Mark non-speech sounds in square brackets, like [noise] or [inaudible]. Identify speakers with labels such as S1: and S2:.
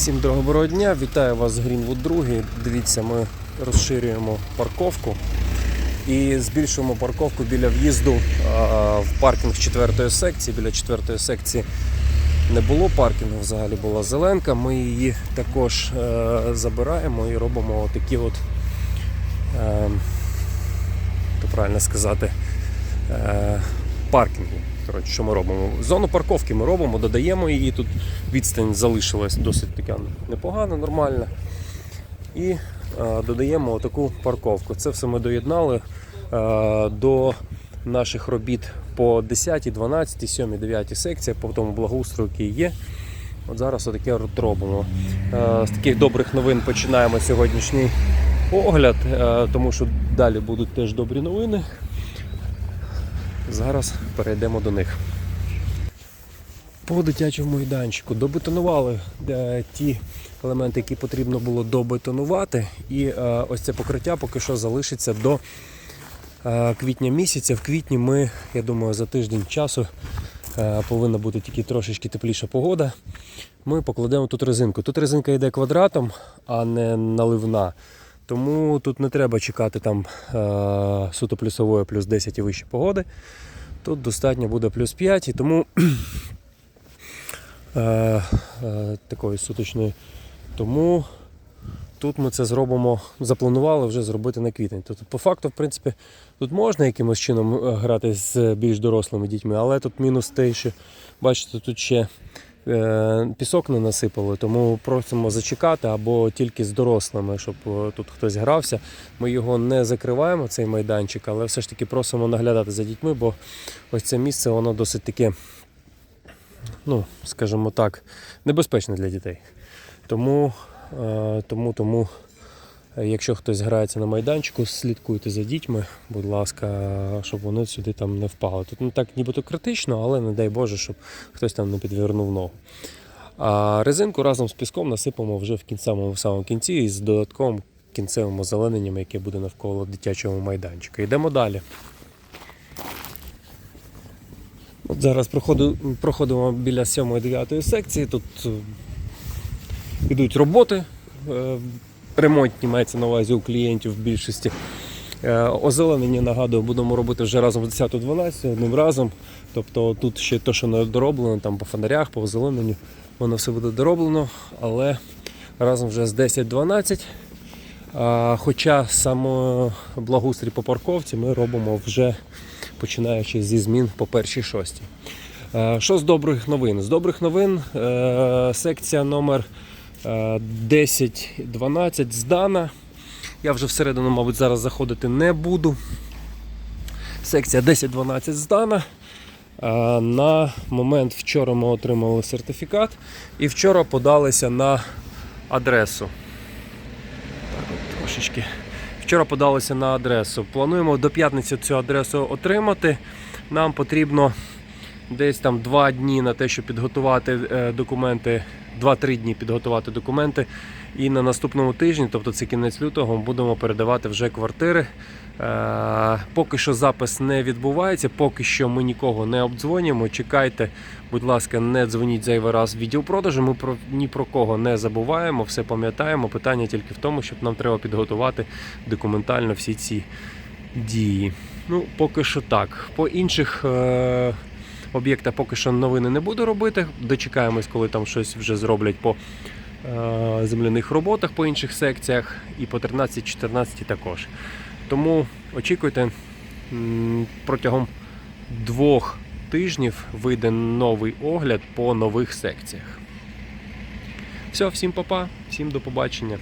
S1: Всім доброго дня, вітаю вас з Greenwood 2. Дивіться, ми розширюємо парковку і збільшуємо парковку біля в'їзду в паркінг четвертої секції. Біля четвертої секції не було паркінгу, взагалі була зеленка. Ми її також е, забираємо і робимо такі от, е, то правильно сказати, е, паркінги. Коротше, що ми робимо? Зону парковки ми робимо, додаємо її. Тут відстань залишилась досить така непогана, нормальна. І е, додаємо таку парковку. Це все ми доєднали е, до наших робіт по 10, 12, 7, 9 секціях, по тому благоустрою, який є. От зараз отаке робимо. Е, з таких добрих новин починаємо сьогоднішній огляд, е, тому що далі будуть теж добрі новини. Зараз перейдемо до них. По дитячому майданчику добетонували е, ті елементи, які потрібно було добетонувати. І е, ось це покриття поки що залишиться до е, квітня місяця. В квітні ми, я думаю, за тиждень часу е, повинна бути тільки трошечки тепліша погода. Ми покладемо тут резинку. Тут резинка йде квадратом, а не наливна. Тому тут не треба чекати там е, суто плюсової плюс 10 і вище погоди. Тут достатньо буде плюс 5, і тому [clears throat] е, е, такої суточної. Тому тут ми це зробимо, запланували вже зробити на квітень. Тобто, по факту, в принципі, тут можна якимось чином грати з більш дорослими дітьми, але тут мінус те, що бачите, тут ще пісок не насипали, тому просимо зачекати або тільки з дорослими, щоб е, тут хтось грався. Ми його не закриваємо, цей майданчик, але все ж таки просимо наглядати за дітьми, бо ось це місце воно досить таке, ну, скажімо так, небезпечне для дітей. Тому, е, тому, тому, е, якщо хтось грається на майданчику, слідкуйте за дітьми, будь ласка, щоб вони сюди там не впали. Тут не так нібито критично, але не дай Боже, щоб хтось там не підвернув ногу. А резинку разом з піском насипемо вже в кінцевому в самому кінці із додатковим кінцевим озелененням, яке буде навколо дитячого майданчика. Йдемо далі. От зараз проходу, проходимо біля 7-9 секції. Тут е, йдуть роботи. Ремонтні мається на увазі у клієнтів в більшості. Е, Озеленення, нагадую, будемо робити вже разом з 10-12 одним разом. Тобто тут ще те, що не дороблено, там по фонарях, по озелененню, воно все буде дороблено, але разом вже з 10-12. Хоча саме благоустрій по парковці ми робимо вже починаючи зі змін по першій шостій. Е, Що з добрих новин? З добрих новин е, секція номер 10-12 здана. Я вже всередину, мабуть, зараз заходити не буду. Секція 10-12 здана. Е, На момент вчора ми отримали сертифікат і вчора подалися на адресу. Так от трошечки. Вчора подалися на адресу. Плануємо до п'ятниці цю адресу отримати. Нам потрібно десь там 2 дні на те, щоб підготувати е, документи, 2-3 дні підготувати документи. І на наступному тижні, тобто це кінець лютого, ми будемо передавати вже квартири. Е, Поки що запис не відбувається, поки що ми нікого не обдзвонюємо. Чекайте, будь ласка, не дзвоніть зайвий раз в відділ продажу. Ми про ні про кого не забуваємо, все пам'ятаємо. Питання тільки в тому, щоб нам треба підготувати документально всі ці дії. Ну, поки що так. По інших е- об'єктах поки що новини не буду робити. Дочекаємось, коли там щось вже зроблять по е- земляних роботах по інших секціях і по 13-14 також. Тому очікуйте, протягом двох тижнів вийде новий огляд по нових секціях. Все, всім па-па, всім до побачення.